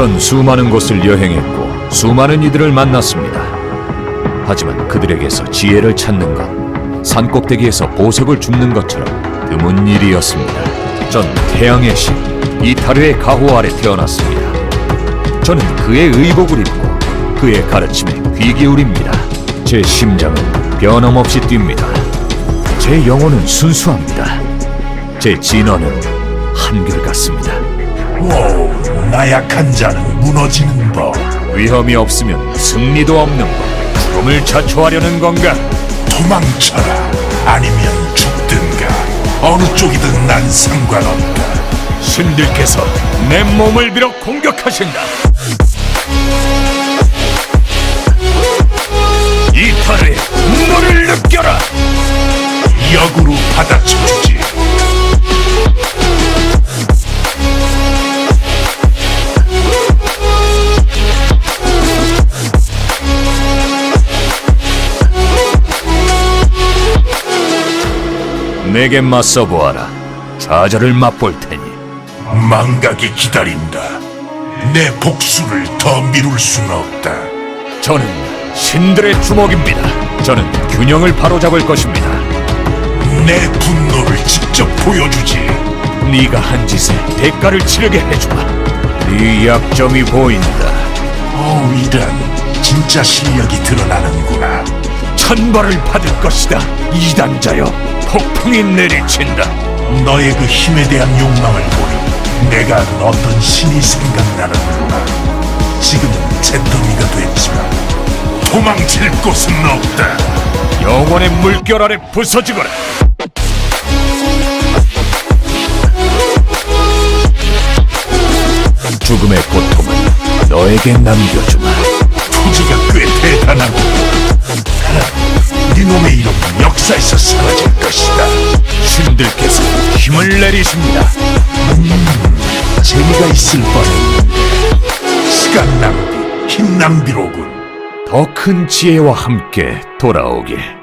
전 수많은 곳을 여행했고 수많은 이들을 만났습니다. 하지만 그들에게서 지혜를 찾는 건 산꼭대기에서 보석을 줍는 것처럼 드문 일이었습니다. 전 태양의 신 이타르의 가호 아래 태어났습니다. 저는 그의 의복을 입고 그의 가르침에 귀 기울입니다. 제 심장은 변함없이 뜁니다. 제 영혼은 순수합니다. 제 진화는 한결같습니다. 오, 나약한 자는 무너지는 법. 위험이 없으면 승리도 없는 것. 죽음을 자초하려는 건가? 도망쳐라. 아니면 죽든가. 어느 쪽이든 난 상관없다. 신들께서 내 몸을 빌어 공격하신다. 내게 맞서 보아라. 좌절을 맛볼 테니. 망각이 기다린다. 내 복수를 더 미룰 수는 없다. 저는 신들의 주먹입니다. 저는 균형을 바로잡을 것입니다. 내 분노를 직접 보여주지. 네가 한 짓에 대가를 치르게 해주마. 네 약점이 보인다. 오, 이런 진짜 실력이 드러나는구나. 천벌을 받을 것이다. 이단자여, 폭풍이 내리친다. 너의 그 힘에 대한 욕망을 보니 내가 어떤 신이 생각나는구나. 지금은 잿더미가 됐지만 도망칠 곳은 없다. 영원의 물결 아래 부서지거라. 죽음의 고통을 너에게 남겨주마. 투지가 신들께서 힘을 내리십니다. 재미가 있을 뻔했는데 시간 낭비, 힘 낭비로군. 더 큰 지혜와 함께 돌아오길.